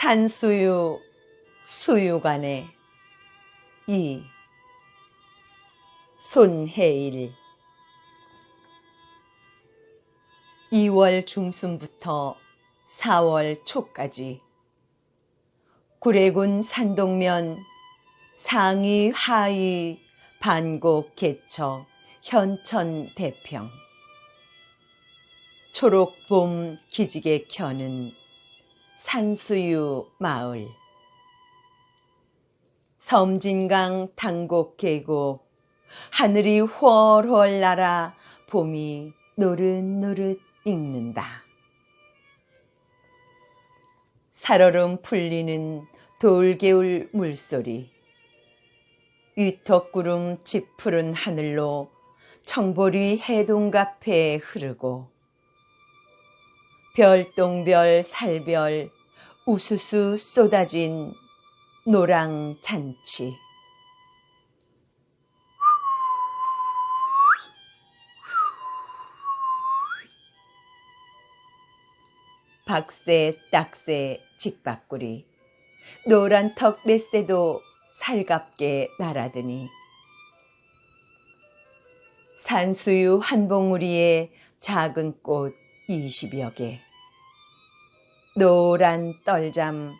산수유 수유관에 이 손해일. 2월 중순부터 4월 초까지 구례군 산동면 상위 하위 반곡 개척 현천 대평. 초록봄 기지개 켜는 산수유 마을 섬진강 당곡 계곡 하늘이 훨훨 날아 봄이 노릇노릇 익는다. 살얼음 풀리는 돌개울 물소리 위턱구름 짙푸른 하늘로 청보리 해동가패에 흐르고 별똥별 살별 우수수 쏟아진 노랑 잔치. 박새 딱새 직박구리. 노란 턱 맷새도 살갑게 날아드니. 산수유 한 봉우리에 작은 꽃 20여 개 노란 떨잠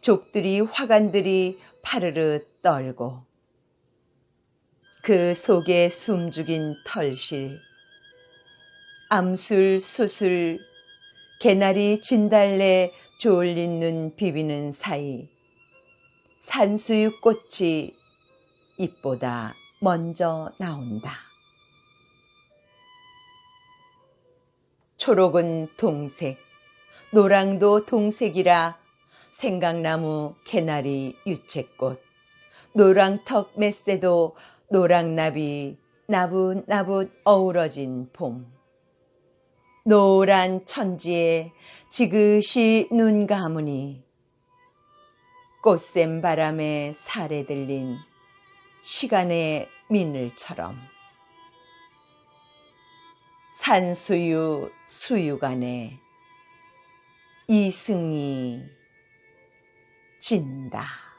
족들이 화관들이 파르르 떨고 그 속에 숨죽인 털실 암술 수술 개나리 진달래 졸린 눈 비비는 사이 산수유 꽃이 잎보다 먼저 나온다. 초록은 동색, 노랑도 동색이라 생강나무, 개나리, 유채꽃, 노랑턱 맷새도 노랑나비 나붓나붓 어우러진 봄. 노란 천지에 지그시 눈 감으니 꽃샘 바람에 살에 들린 시간의 미늘처럼 산수유 수유간에 이승이 진다.